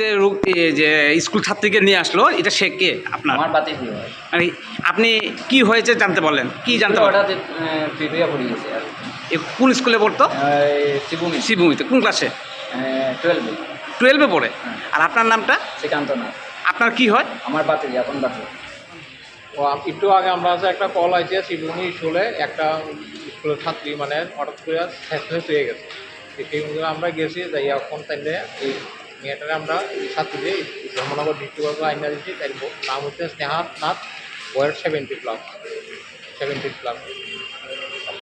যে রোগ যে স্কুল ছাত্রীকে নিয়ে আসলো এটা সে কে? আপনার? আমার কি মানে আপনি কি হয়েছে জানতে বললেন কি জানতে হঠাৎ পড়ে গেছে কোন স্কুলে পড়তো? শিবুমি শিবভূমিতে। কোন ক্লাসে? টুয়েলভে টুয়েলভে পড়ে। আর আপনার নামটা? শ্রীকান্ত না আপনার কি হয়? আমার বাতে এখন বাতে। ও একটু আগে আমরা হচ্ছে একটা কল আছে শিবভূমি স্কুলে একটা স্কুলের ছাত্রী মানে হঠাৎ করে শেষ হয়ে গেছে। সেই আমরা গেছি যাই এখন তাইলে এই মেয়েটারে আমরা সাথে ধর্মনগর ডিস্ট্রিক্ট আইনা দিচ্ছি তাই নাম হচ্ছে স্নেহা নাথ বয়স সেভেন্টি প্লাস সেভেন্টি প্লাস